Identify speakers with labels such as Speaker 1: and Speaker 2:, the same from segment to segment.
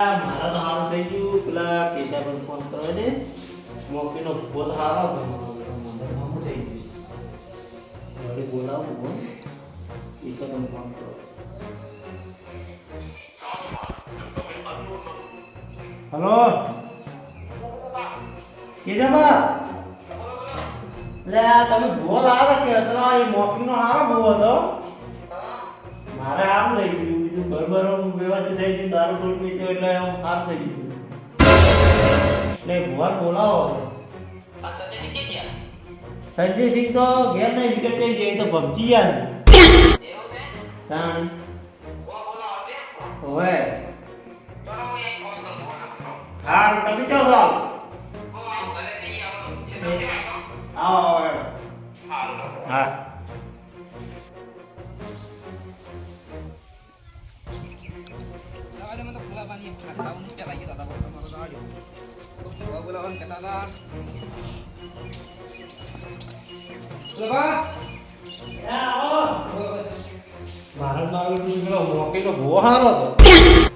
Speaker 1: આ મારા તો હાલ. થઈ ગયું પેલા કેશાભાઈ ફોન કરવા છે મોકીનો પોત હારો હલો કેશાભા લે, આ તમે બોલ હારો કે પેલા મોકીનો હારો બહુ હતો? મારે આમ થઈ ગયું. બીજું ઘર વ્યવસ્થિત થઈ ગયું દારૂ છોડ પીધો એટલે આમ હાથ થઈ ગયું. એટલે ભગવાન બોલાવો સંજયસિંહ તો ઘેર નહીં વિકેટ લઈ જાય તો ભમજી ગયા હવે. હા તમે ચો છો આવો? હા. મારે મારો પેલો મોકીનો બહુ સારો હતો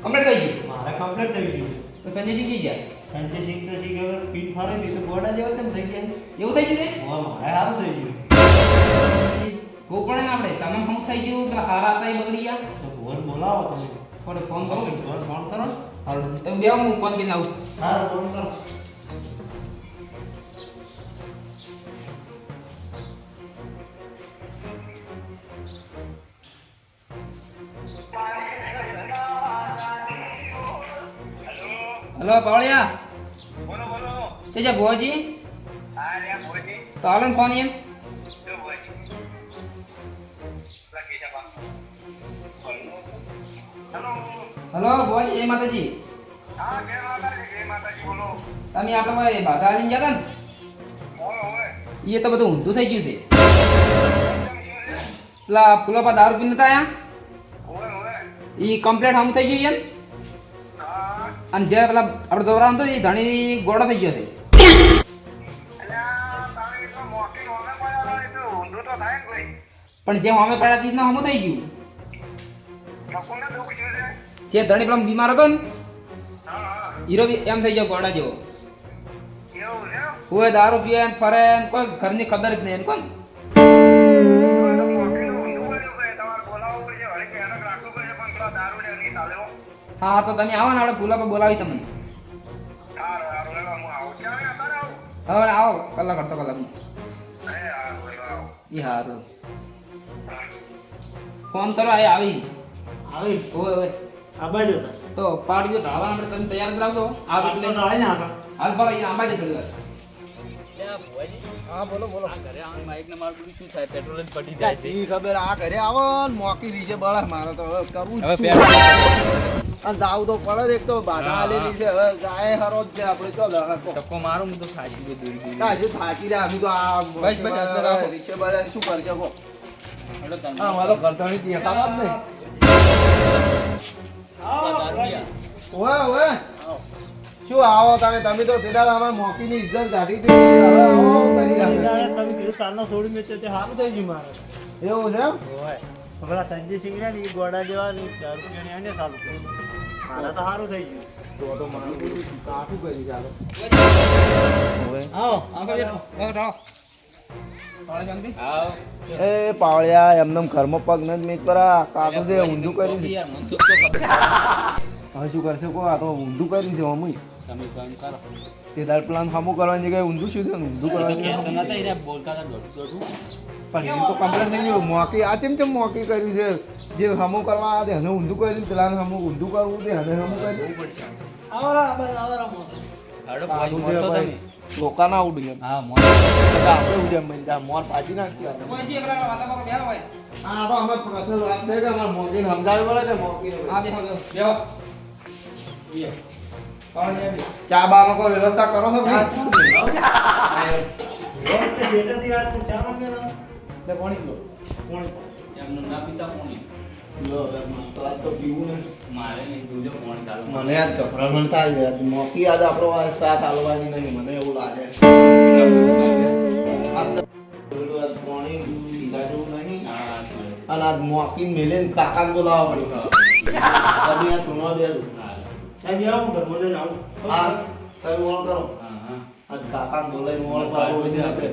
Speaker 2: કમ્પ્લીટ થઈ ગયું
Speaker 1: મારા કમ્પ્લીટ થઈ ગયું
Speaker 2: તો સંજયસિંહ જઈ ગયા
Speaker 1: સંજયસિંહ તો સી ગયો પિન ફારે છે તો ગોડા જેવો તેમ થઈ ગયા
Speaker 2: એવું થઈ ગયું
Speaker 1: હવે મારે હારું થઈ ગયું
Speaker 2: ગોપણે આપણે તમે શું થઈ ગયું કે હારા હતા એ બગડી ગયા
Speaker 1: તો ભુવન બોલાવો તમે.
Speaker 2: થોડે ફોન કરો.
Speaker 1: ફોન ફોન કરો. હારું
Speaker 2: તમે બે હું ફોન કરીને આવું
Speaker 1: હારું ફોન કરો.
Speaker 2: હલો પાવળિયા.
Speaker 3: બોલો બોલો.
Speaker 2: તે જા ભુવાજી.
Speaker 3: હા રે બોલજી
Speaker 2: તો હાલો ફોન એમ.
Speaker 3: હેલો
Speaker 2: ભુવાજી જય માતાજી.
Speaker 3: બોલો.
Speaker 2: તમે આપણે ભાઈ બાધા આલીને ગયા હતા ને? એ તો બધું ઊંધું થઈ ગયું છે. પેલા પુલા પર દારૂ પીને નતા આયા? એ કમ્પ્લેટ હમ થઈ ગયું એમ? અને જે પેલા આપણે દોરા હતો એ ધણી ગોળો થઈ ગયો છે.
Speaker 3: તો
Speaker 2: પણ જે હોમે પડ્યા તીજ હમ થઈ ગયું. જે ધણી પેલા બીમાર હતો ને હીરો એમ થઈ ગયો ઘોડા જેવો.
Speaker 3: હું છે
Speaker 2: દારૂ પીએ ને ફરે કોઈ ઘરની ખબર જ નહીં એને કોઈ હા, તો તમે આવો ને આપણે ભૂલા પર બોલાવી તમને. હવે આવો, કલાક અડધો કલાક. એ સારું ફોન કરો, એ આવી.
Speaker 1: આવી
Speaker 2: ઓય ઓય
Speaker 1: આ બાજુ
Speaker 2: તો પાડ્યો ઢાળવા આપણે તમે તૈયાર કરાવજો આ એટલે
Speaker 1: આવે ને આગળ.
Speaker 2: હાલ પર અહીંયા આંબા જ થોડી વાર
Speaker 4: ઈ ખબર આ ઘરે આવો ને મોકી રીશે બળે મારે તો હવે કરવું
Speaker 2: હવે પેટ્રોલ
Speaker 4: દાવ તો પડે જ એક તો બાધા આલેલી છે. હવે જાય હરો છે આપણે ચો દહકો
Speaker 2: મારું હું તો સાચી ગયો દૂર દૂર
Speaker 4: હજુ થાકી જાય અમે તો આ
Speaker 2: બસ, બસ, અંદર
Speaker 4: બળે શું કરશે કો. હા મારે તો ઘરધણી દેખાવા જ નહીં. ઓવે ઓવે. શું આવો તમે? તમે તો તેદાર અમાર મોકીની ઇજ્જત કાઢી દીધી. હવે આવો કરી રાખો.
Speaker 1: તમે કીધું કાલનો છોડી મેચ્યો તે સારું થઈ ગયું મારે.
Speaker 4: એવું છે એમ?
Speaker 1: હમણાં સંજય રહ્યા ને એ ગોડા જેવા ને દારૂ પીવાની એને સારું થયું. મારે તો સારું થઈ ગયું.
Speaker 4: તો તો મારું કાઠું કરી ચાલો
Speaker 1: આવો
Speaker 2: આવો.
Speaker 4: એ પાવળિયા, એમનેમ ઘરમાં પગ નથી મેં પર આ જે ઊંધું
Speaker 2: તો તો ખબર.
Speaker 4: હવે શું કરશે કો આ તો ઊંધું કર્યું છે અમુય
Speaker 2: તમે કરો.
Speaker 4: તે દાળ પ્લાન સામું કરવાની જગ્યાએ ઊંધું શું છે ઊંધું કરવાની. પણ એ તો કમ્પ્લેન થઈ ગયું મોકી, આ ચેમ ચેમ મોકી કર્યું છે જે સામું કરવા આ એને ઊંધું કર્યું, પ્લાન સામું ઊંધું કરવું તે હને સામું કર્યું
Speaker 1: આવરા બસ આવો રા
Speaker 2: હાડો
Speaker 4: છે ભાઈ ઉડી
Speaker 2: હા, મોં.
Speaker 4: આપણે ઉડી જાય મોર પાછી નાખી. આ તો પ્રશ્ન વાત છે કે અમાર મોકીને સમજાવવી પડે કે
Speaker 2: હા, બે, બે.
Speaker 4: ચા બાનો કોઈ વ્યવસ્થા કરો છો
Speaker 1: ચા માંગે ના?
Speaker 2: લે, પાણી? એમનું ના પીતા
Speaker 4: કોણ મને
Speaker 2: મારે નહીં,
Speaker 4: યાદ ગભરામણ થાય છે. મોકી આજ આપણો આ સાથ હાલવાની નહીં મને એવું લાગે. અને આજ મોકી મેલે કાકા બોલાવવા પડ્યું તમે આ સુનવા બેલું
Speaker 2: હા.
Speaker 1: સાહેબ આવો ઘર ઘરમાં આવું.
Speaker 4: હા તમે ઓળ કરો.
Speaker 2: આજ કાકા
Speaker 4: ને કાકા બોલાઈને ઓળ પાડો. લઈને આપે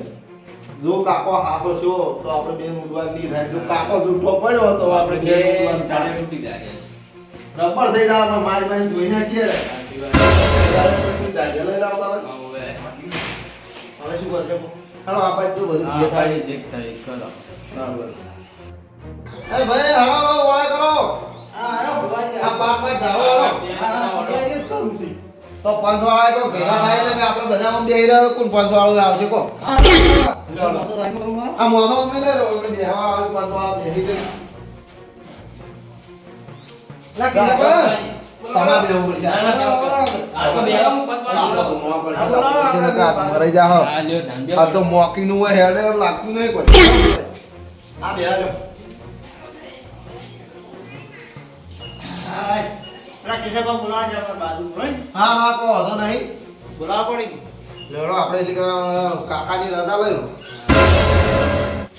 Speaker 4: જો કાકો હાથો છો તો આપણે બે ઉડવા નહીં થાય. જો કાકો જૂઠો પડ્યો તો આપણે બે ઉડવાનું
Speaker 2: ચાલે
Speaker 4: ચાલે
Speaker 2: તૂટી જાય.
Speaker 4: રબર થઈ જાય તો મારી પાસે જોઈ નાખીએ રે.
Speaker 2: હવે.
Speaker 4: હવે શું કરશે હાલો આ બાજુ બધું
Speaker 2: હા,
Speaker 4: જે થાય
Speaker 2: જે થાય કરો.
Speaker 4: હા, બરાબર. એ ભાઈ હળો ઓળે કરો. આ ઢાળો હળો તો પાંચ વાળા તો ભેગા થાય ને કે આપણે બધા આમ બેહી રહ્યો કોણ પાંચ વાળો આવશે કો આ મોનો અમને રો આપણે બેહવા આવે પાંચ વાળા બેહી હેડે લાગતું નહીં કોઈ. આ બે
Speaker 1: પેલા કિશોરભાઈ બોલાવા છે બાજુ
Speaker 4: હા હા કો વાંધો નહીં.
Speaker 1: બોલાવવા પડી
Speaker 4: લેવડો આપણે એટલે કાકાની રજા લઈ લો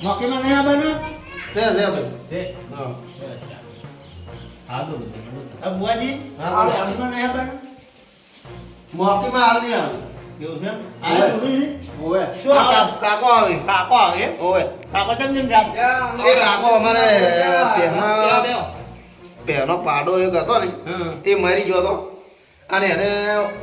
Speaker 1: મોકીમાં નહીં આવવાનું?
Speaker 4: છે છે ભાઈ.
Speaker 2: છે?
Speaker 4: હા.
Speaker 2: હા, બોલો, બોલો.
Speaker 1: હા બુઆજી
Speaker 4: હા, બોલો.
Speaker 1: નહીં આવવાનું?
Speaker 4: મોકીમાં હાલ નહીં આવે.
Speaker 1: એવું છે બોલું
Speaker 4: ઓવે
Speaker 1: શું આવે?
Speaker 4: કા- કાકો આવે.
Speaker 1: કાકો આવે?
Speaker 4: ઓવે
Speaker 1: કાકો કેમ કેમ જાત
Speaker 4: એ કાકો અમારે પહેલા. પહેલો પાડો એક હતો ને એ મરી ગયો હતો. અને એને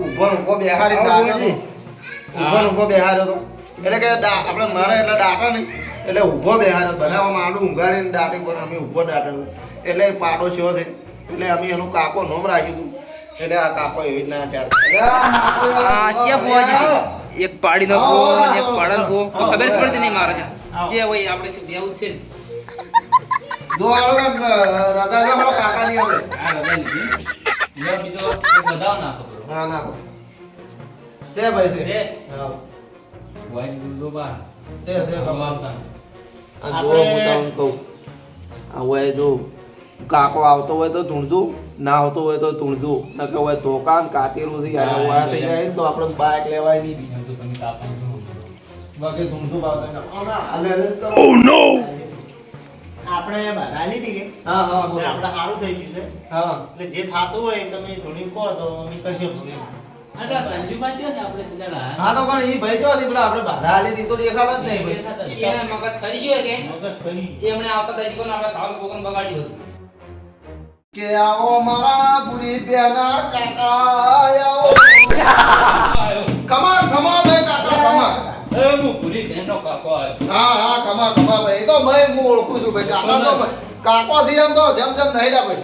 Speaker 4: ઊભો ને ઊભો બેહારી ઊભો ને ઊભો બેહાર્યો હતો. એટલે કે આપણે મારે એટલે દાટા ને એટલે ઊભો બેહાર્યો બનાવવામાં આડું ઊંઘાડીને દાટી પણ અમે ઊભો દાટ્યો એટલે પાડો થયો છે? એટલે અમે એનું કાકો નોમ રાખ્યું હતું. એટલે આ કાકો એવી રીતના છે.
Speaker 5: આ ચિયા ફુવાજી એક
Speaker 4: આવો,
Speaker 5: અને એક પાડન ખબર પડતી નહીં મારે છે જે હોય આપણે શું બેવું છે ને.
Speaker 4: જો હાલો રજા હાલો
Speaker 2: રજા લીધી. બીજો નાખો
Speaker 4: હા ભાઈ? હા.
Speaker 2: દૂધો હવે
Speaker 4: આ જો હું તમને કહું. આ હોય જો કાકો આવતો હોય તો ધૂણજો ના આવતો હોય તો ધૂણજો. નકર હોય ધોકાન કાટેલું છે યાર થઈ જાય ને તો આપણે બાઇક લેવાય નહીં.
Speaker 2: તો તમે
Speaker 4: બાકી ધૂણજો બાવતા ના.
Speaker 1: આપણે બાધા લીધી કે?
Speaker 4: હા હા
Speaker 1: એટલે આપણે સારું થઈ ગયું છે.
Speaker 4: હા.
Speaker 1: એટલે જે થતું હોય તમે થોડી કહો તો અમે કશું ભૂલે
Speaker 2: આ તો આ સંજુભાઈ કયો છે આપણે સીધા
Speaker 4: હા તો પણ એ ભાઈ જો આપણે બાધા હાલી હતી તો જ નહીં ભાઈ.
Speaker 2: દેખાતા
Speaker 5: મગજ ફરી ગયો કે?
Speaker 1: મગજ ફરી
Speaker 5: એ આવતા હતા આપણે સાવ પોકન બગાડ્યું હતું.
Speaker 4: કે આવો મારા પૂરી બેના કાકા આવો. કમા કમા ભાઈ કાકા કમા
Speaker 2: એ હું કાકો
Speaker 4: હા હા કમા કમા ભાઈ. તો ભાઈ હું ઓળખું છું ભાઈ. કાકા તો કાકો થી એમ તો જેમ જેમ નહીં લા ભાઈ.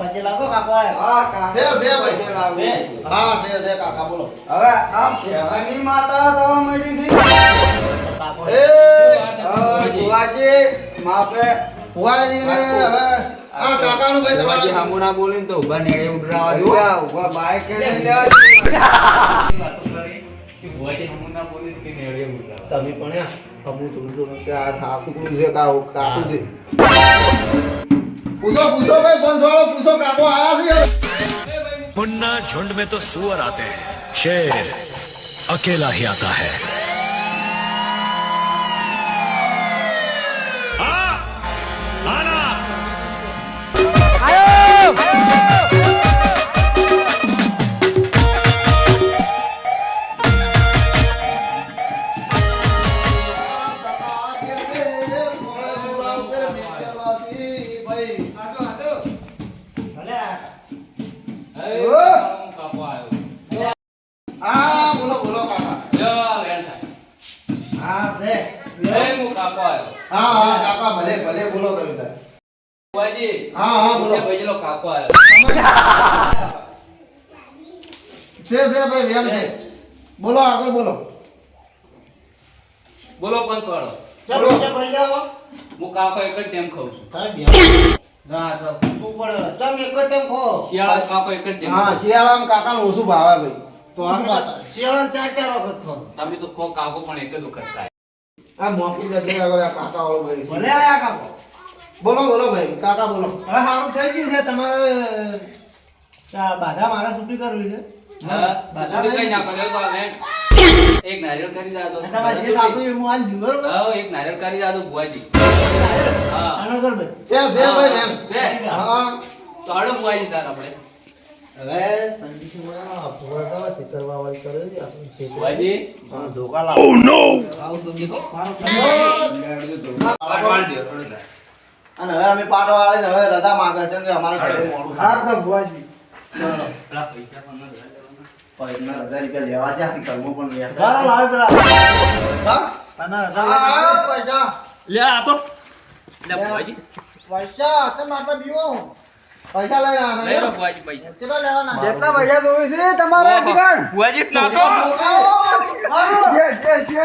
Speaker 1: પછી લાગો કાકો આવ્યો
Speaker 4: છે છે ભાઈ? હા છે છે કાકા બોલો.
Speaker 6: હવે આ કહેવાની માતા રવા મળી છે.
Speaker 4: એ!
Speaker 6: ભુવાજી માપે.
Speaker 4: ફુવાજી ને હવે આ કાકાનું ભાઈ
Speaker 6: ભુવાજી
Speaker 4: તમારા
Speaker 6: હામુના બોલીને તો ઊભા નેળે ઉડરાવા દો. ઊભા બાઈક લેવા
Speaker 4: તમે પણ યા અમુ તું કે આ હાસુકડું છે કા કાકુ છે પૂછો પૂછો ભાઈ બંધ વાળો પૂછો કાકો આયા છે
Speaker 7: मुन्ना झुंड में तो सुअर आते हैं शेर अकेला ही आता है
Speaker 2: હા
Speaker 4: હા કાકા ભલે ભલે બોલો તમે તાર
Speaker 2: ભુવાજી,
Speaker 4: હા હા બોલો.
Speaker 2: ભાઈનો કાકો આવ્યો.
Speaker 4: છે છે ભાઈ એમ છે. બોલો આગળ બોલો.
Speaker 2: બોલો પંચવાળો.
Speaker 1: ચાલો છે ભાઈ જાઓ
Speaker 2: હું કાકો એક જ ટાઈમ ખાઉં છું.
Speaker 1: ના તો. તમે એક જ ટાઈમ ખો
Speaker 2: શિયાળા કાકો એક જ ટાઈમ
Speaker 4: હા. શિયાળામાં કાકાનું ઓછું ભાવે ભાઈ.
Speaker 1: તો આમ શિયાળા ચાર ચાર વખત ખો
Speaker 2: તમે તો ખો કાકો પણ એક જ વખત ખાય.
Speaker 4: આ મોકી ગઢે આગળ આ કાકા વાળો ભાઈ
Speaker 1: ભલે આયા કાકો
Speaker 4: બોલો બોલો ભાઈ કાકા બોલો
Speaker 1: હવે સારું થઈ ગયું છે તમારે આ બાધા મારે છૂટી કરવી છે
Speaker 2: હા,
Speaker 1: બાધા
Speaker 2: કઈ ના. એક નારિયેળ કરી જાતો.
Speaker 1: તમારે જે થતું એ હું આજ જીવ
Speaker 2: હા, એક નારિયેળ કરી જાતો બુઆજી હા.
Speaker 1: કર ભાઈ
Speaker 4: છે છે ભાઈ વેમ
Speaker 2: છે?
Speaker 4: હા
Speaker 2: તો તાર આપણે.
Speaker 4: અને હવે અમે પાટો વાળી ને હવે રજા માંગે છે કે અમારે મોડું
Speaker 6: તો ભુવાજી.
Speaker 4: પૈસા હજાર રૂપિયા લેવા જ્યાં કરવું પણ
Speaker 6: લાવે પેલા.
Speaker 4: હા?
Speaker 6: અને
Speaker 4: આ, આ, પૈસા.
Speaker 2: લે આ તો. લે ભુવાજી.
Speaker 4: પૈસા તમે આટલા બીવો. પૈસા
Speaker 2: લઈ પૈસા.
Speaker 4: કેટલા લેવાના?
Speaker 6: જેટલા પૈસા છે તમારા
Speaker 2: નાટો
Speaker 4: મારું.
Speaker 6: છે